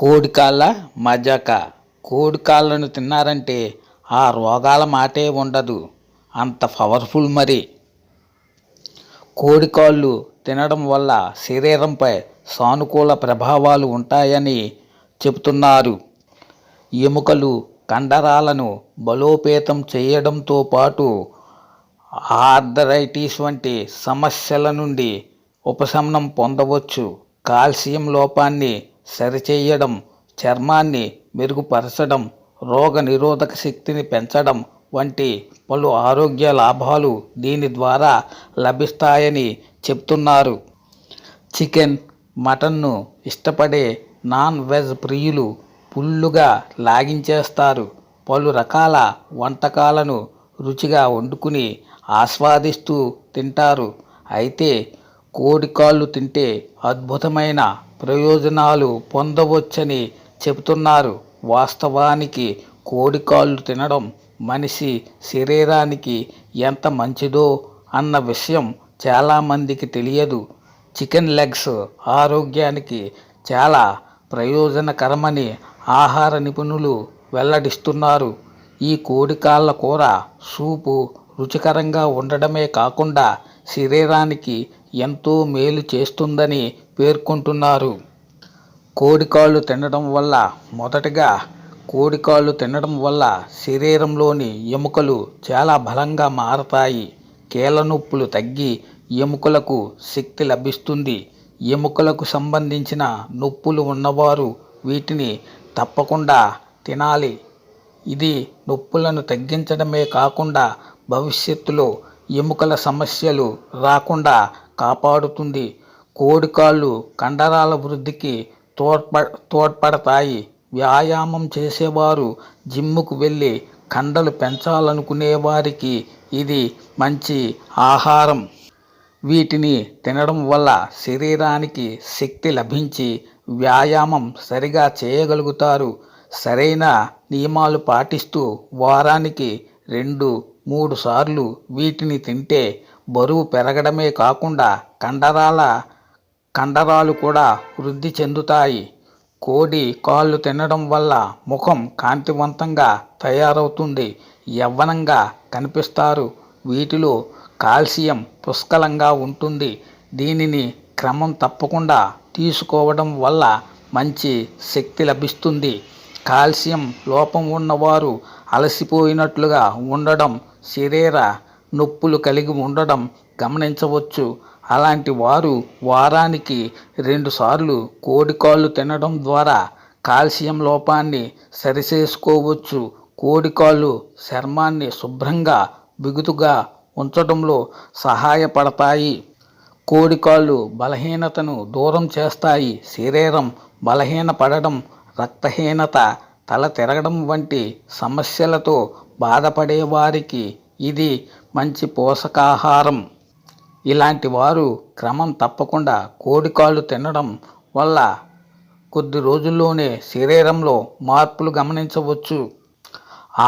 కోడికాళ్ళ మజాక. కోడికాళ్ళను తిన్నారంటే ఆ రోగాల మాటే ఉండదు. అంత పవర్ఫుల్ మరి. కోడికాళ్ళు తినడం వల్ల శరీరంపై సానుకూల ప్రభావాలు ఉంటాయని చెబుతున్నారు. ఎముకలు కండరాలను బలోపేతం చేయడంతో పాటు ఆర్థరైటిస్ వంటి సమస్యల నుండి ఉపశమనం పొందవచ్చు. కాల్షియం లోపాన్ని సరిచేయడం చర్మాన్ని మెరుగుపరచడం రోగ నిరోధక శక్తిని పెంచడం వంటి పలు ఆరోగ్య లాభాలు దీని ద్వారా లభిస్తాయని చెప్తున్నారు. చికెన్ మటన్ను ఇష్టపడే నాన్ వెజ్ ప్రియులు పుల్లుగా లాగించేస్తారు. పలు రకాల వంటకాలను రుచిగా వండుకుని ఆస్వాదిస్తూ తింటారు. అయితే కోడికాళ్ళు తింటే అద్భుతమైన ప్రయోజనాలు పొందవచ్చని చెబుతున్నారు. వాస్తవానికి కోడికాళ్ళు తినడం మనిషి శరీరానికి ఎంత మంచిదో అన్న విషయం చాలామందికి తెలియదు. చికెన్ లెగ్స్ ఆరోగ్యానికి చాలా ప్రయోజనకరమని ఆహార నిపుణులు వెల్లడిస్తున్నారు. ఈ కోడికాళ్ళ కూర సూపు రుచికరంగా ఉండడమే కాకుండా శరీరానికి ఎంతో మేలు చేస్తుందని పేర్కొంటున్నారు. కోడికాళ్ళు తినడం వల్ల మొదటగా కోడికాళ్ళు తినడం వల్ల శరీరంలోని ఎముకలు చాలా బలంగా మారతాయి. కీళ్ళ నొప్పులు తగ్గి ఎముకలకు శక్తి లభిస్తుంది. ఎముకలకు సంబంధించిన నొప్పులు ఉన్నవారు వీటిని తప్పకుండా తినాలి. ఇది నొప్పులను తగ్గించడమే కాకుండా భవిష్యత్తులో ఎముకల సమస్యలు రాకుండా కాపాడుతుంది. కోడికాళ్ళు కండరాల వృద్ధికి తోడ్ప తోడ్పడతాయి. వ్యాయామం చేసేవారు జిమ్ముకు వెళ్ళి కండలు పెంచాలనుకునే వారికి ఇది మంచి ఆహారం. వీటిని తినడం వల్ల శరీరానికి శక్తి లభించి వ్యాయామం సరిగా చేయగలుగుతారు. సరైన నియమాలు పాటిస్తూ వారానికి రెండు మూడు సార్లు వీటిని తింటే బరువు పెరగడమే కాకుండా కండరాల కండరాలు కూడా వృద్ధి చెందుతాయి. కోడి కాళ్ళు తినడం వల్ల ముఖం కాంతివంతంగా తయారవుతుంది. యవ్వనంగా కనిపిస్తారు. వీటిలో కాల్షియం పుష్కలంగా ఉంటుంది. దీనిని క్రమం తప్పకుండా తీసుకోవడం వల్ల మంచి శక్తి లభిస్తుంది. కాల్షియం లోపం ఉన్నవారు అలసిపోయినట్లుగా ఉండడం శరీర నొప్పులు కలిగి ఉండడం గమనించవచ్చు. అలాంటి వారు వారానికి రెండుసార్లు కోడికాళ్ళు తినడం ద్వారా కాల్షియం లోపాన్ని సరిచేసుకోవచ్చు. కోడికాళ్ళు చర్మాన్ని శుభ్రంగా బిగుతుగా ఉంచడంలో సహాయపడతాయి. కోడికాళ్ళు బలహీనతను దూరం చేస్తాయి. శరీరం బలహీనపడడం రక్తహీనత తల తిరగడం వంటి సమస్యలతో బాధపడే వారికి ఇది మంచి పోషకాహారం. ఇలాంటి వారు క్రమం తప్పకుండా కోడికాళ్ళు తినడం వల్ల కొద్ది రోజుల్లోనే శరీరంలో మార్పులు గమనించవచ్చు.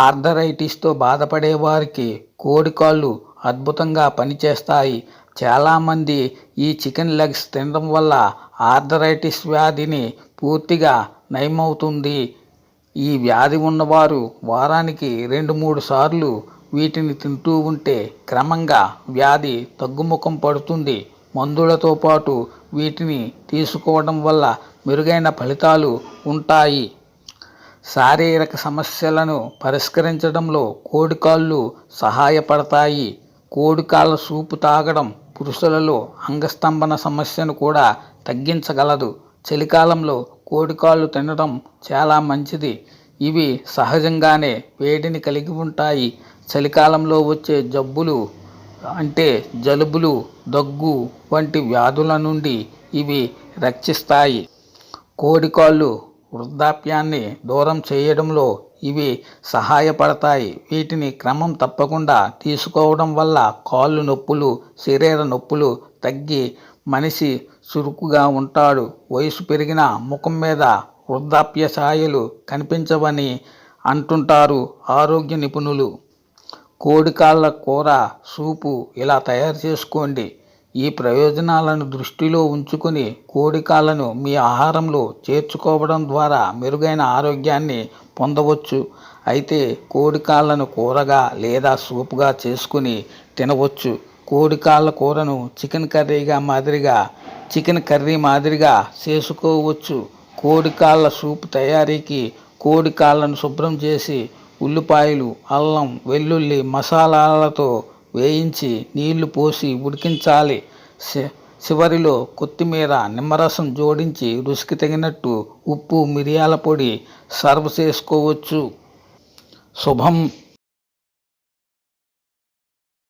ఆర్థరైటిస్తో బాధపడే వారికి కోడికాళ్ళు అద్భుతంగా పనిచేస్తాయి. చాలామంది ఈ చికెన్ లెగ్స్ తినడం వల్ల ఆర్థరైటిస్ వ్యాధిని పూర్తిగా నయమవుతుంది. ఈ వ్యాధి ఉన్నవారు వారానికి రెండు మూడు సార్లు వీటిని తింటూ ఉంటే క్రమంగా వ్యాధి తగ్గుముఖం పడుతుంది. మందులతో పాటు వీటిని తీసుకోవడం వల్ల మెరుగైన ఫలితాలు ఉంటాయి. శారీరక సమస్యలను పరిష్కరించడంలో కోడికాళ్ళు సహాయపడతాయి. కోడికాళ్ళ సూపు తాగడం పురుషులలో అంగస్తంభన సమస్యను కూడా తగ్గించగలదు. చలికాలంలో కోడికాళ్ళు తినడం చాలా మంచిది. ఇవి సహజంగానే వేడిని కలిగి ఉంటాయి. చలికాలంలో వచ్చే జబ్బులు అంటే జలుబులు దగ్గు వంటి వ్యాధుల నుండి ఇవి రక్షిస్తాయి. కోడికాళ్ళు వృద్ధాప్యాన్ని దూరం చేయడంలో ఇవి సహాయపడతాయి. వీటిని క్రమం తప్పకుండా తీసుకోవడం వల్ల కాళ్ళు నొప్పులు శరీర నొప్పులు తగ్గి మనిషి చురుకుగా ఉంటాడు. వయసు పెరిగిన ముఖం మీద వృద్ధాప్య ఛాయలు కనిపించవని అంటుంటారు ఆరోగ్య నిపుణులు. కోడికాళ్ళ కూర సూపు ఇలా తయారు చేసుకోండి. ఈ ప్రయోజనాలను దృష్టిలో ఉంచుకుని కోడికాళ్ళను మీ ఆహారంలో చేర్చుకోవడం ద్వారా మెరుగైన ఆరోగ్యాన్ని పొందవచ్చు. అయితే కోడికాళ్ళను కూరగా లేదా సూపుగా చేసుకుని తినవచ్చు. కోడికాళ్ళ కూరను చికెన్ కర్రీగా మాదిరిగా చికెన్ కర్రీ మాదిరిగా చేసుకోవచ్చు. కోడికాళ్ళ సూప్ తయారీకి కోడికాళ్ళను శుభ్రం చేసి ఉల్లిపాయలు అల్లం వెల్లుల్లి మసాలాలతో వేయించి నీళ్ళు పోసి ఉడికించాలి. చివరిలో కొత్తిమీర నిమ్మరసం జోడించి రుచికి తగినట్టు ఉప్పు మిరియాల పొడి సర్వ్ చేసుకోవచ్చు. శుభం.